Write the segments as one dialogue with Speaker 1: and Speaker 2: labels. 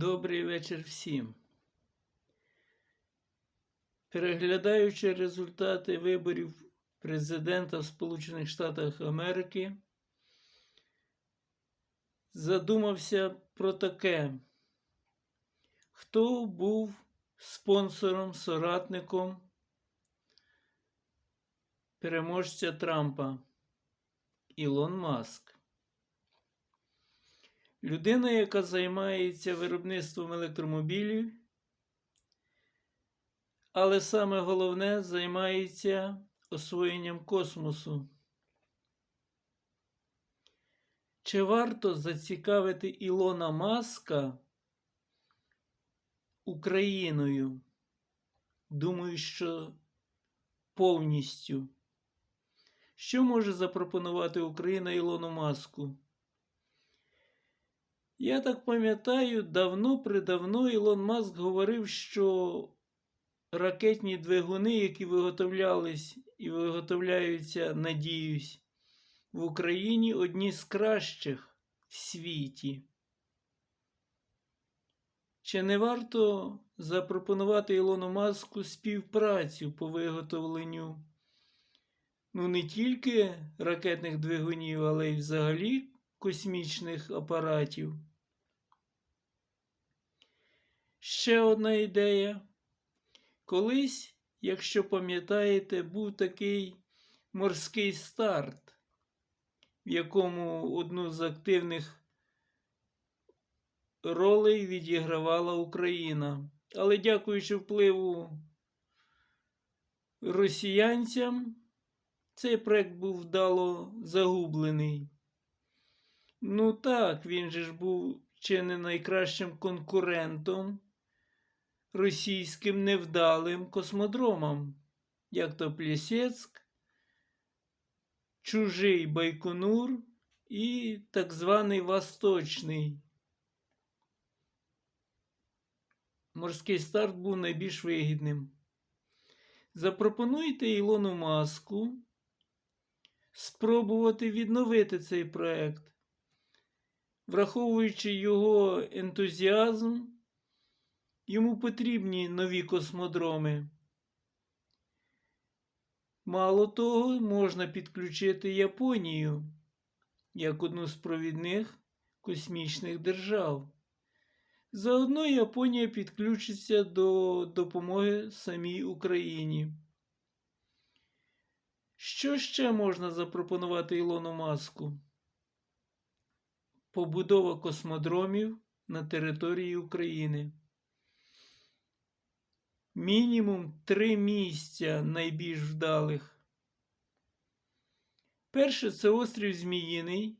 Speaker 1: Добрий вечір всім. Переглядаючи результати виборів президента в Сполучених Штатах Америки, задумався про таке, хто був спонсором, соратником переможця Трампа Ілон Маск. Людина, яка займається виробництвом електромобілів, але саме головне займається освоєнням космосу. Чи варто зацікавити Ілона Маска Україною? Думаю, що повністю. Що може запропонувати Україна Ілону Маску? Я так пам'ятаю, давно-предавно Ілон Маск говорив, що ракетні двигуни, які виготовлялись і виготовляються, надіюсь, в Україні одні з кращих в світі. Чи не варто запропонувати Ілону Маску співпрацю по виготовленню ну, не тільки ракетних двигунів, але й взагалі космічних апаратів? Ще одна ідея. Колись, якщо пам'ятаєте, був такий морський старт, в якому одну з активних ролей відігравала Україна. Але дякуючи впливу росіянцям, цей проект був вдало загублений. Ну так, він же ж був чи не найкращим конкурентом російським невдалим космодромам, як то Плєсецьк, чужий Байконур і так званий Восточний. Морський старт був найбільш вигідним. Запропонуйте Ілону Маску спробувати відновити цей проект, враховуючи його ентузіазм. Йому потрібні нові космодроми. Мало того, можна підключити Японію як одну з провідних космічних держав. Заодно Японія підключиться до допомоги самій Україні. Що ще можна запропонувати Ілону Маску? Побудова космодромів на території України мінімум три місця найбільш вдалих. Перше це острів Зміїний,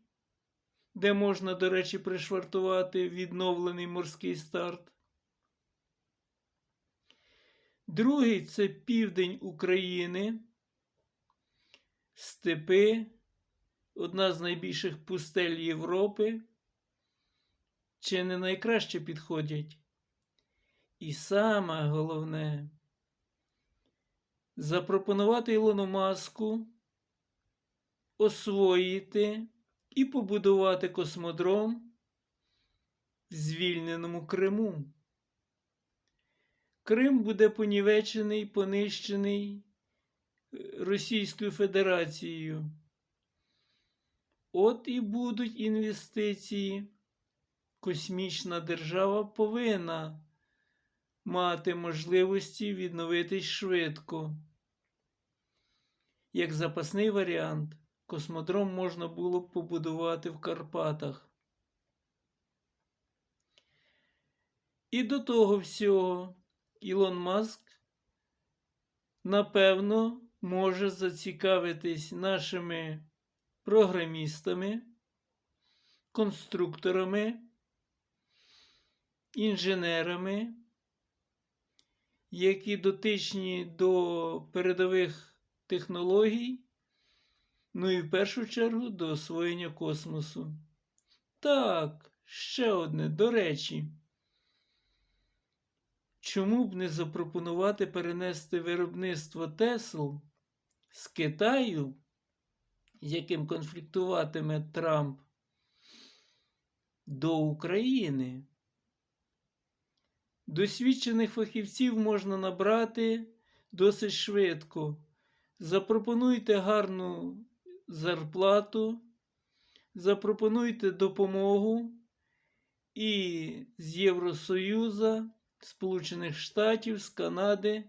Speaker 1: де можна, до речі, пришвартувати відновлений морський старт. Другий це південь України, степи, одна з найбільших пустель Європи. Чи не найкраще підходять? І саме головне запропонувати Ілону Маску освоїти і побудувати космодром в звільненому Криму. Крим буде понівечений, понищений е, Російською Федерацією. От і будуть інвестиції. Космічна держава повинна мати можливості відновитись швидко. Як запасний варіант, космодром можна було б побудувати в Карпатах. І до того всього Ілон Маск, напевно, може зацікавитись нашими програмістами, конструкторами, інженерами які дотичні до передових технологій, ну і в першу чергу до освоєння космосу. Так, ще одне, до речі. Чому б не запропонувати перенести виробництво Тесл з Китаю, з яким конфліктуватиме Трамп, до України? Досвідчених фахівців можна набрати досить швидко. Запропонуйте гарну зарплату, запропонуйте допомогу і з Євросоюзу, Сполучених Штатів, з Канади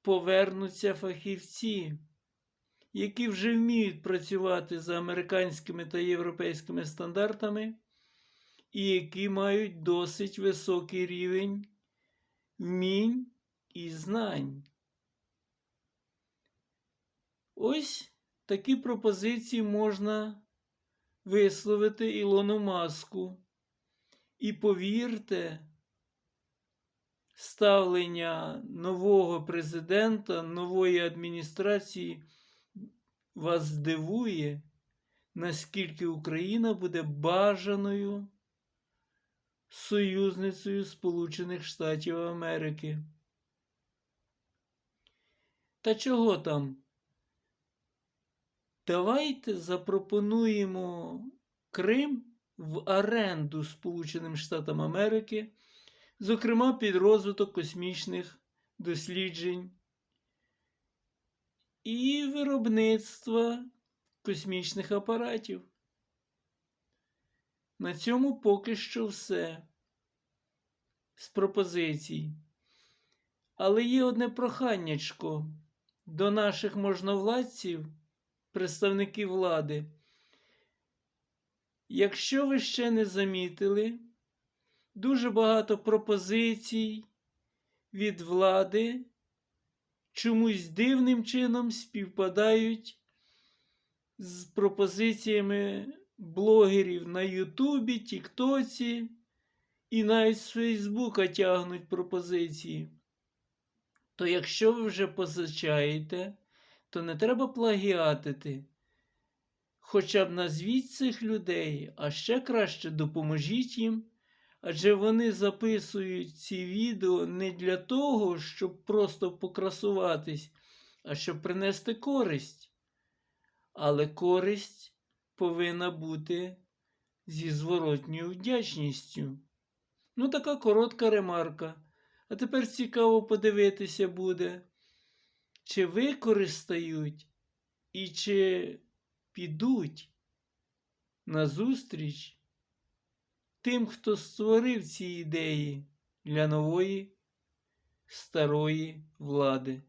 Speaker 1: повернуться фахівці, які вже вміють працювати за американськими та європейськими стандартами і які мають досить високий рівень вмінь і знань. Ось такі пропозиції можна висловити Ілону Маску. І повірте, ставлення нового президента, нової адміністрації вас здивує, наскільки Україна буде бажаною союзницею Сполучених Штатів Америки. Та чого там? Давайте запропонуємо Крим в оренду Сполученим Штатам Америки, зокрема під розвиток космічних досліджень і виробництва космічних апаратів. На цьому поки що все з пропозицій. Але є одне проханнячко до наших можновладців, представників влади. Якщо ви ще не замітили, дуже багато пропозицій від влади чомусь дивним чином співпадають з пропозиціями блогерів на Ютубі, Тіктоці і навіть з Фейсбука тягнуть пропозиції. То якщо ви вже позичаєте, то не треба плагіатити. Хоча б назвіть цих людей, а ще краще допоможіть їм, адже вони записують ці відео не для того, щоб просто покрасуватись, а щоб принести користь. Але користь повинна бути зі зворотньою вдячністю. Ну, така коротка ремарка. А тепер цікаво подивитися буде, чи використають і чи підуть назустріч тим, хто створив ці ідеї для нової старої влади.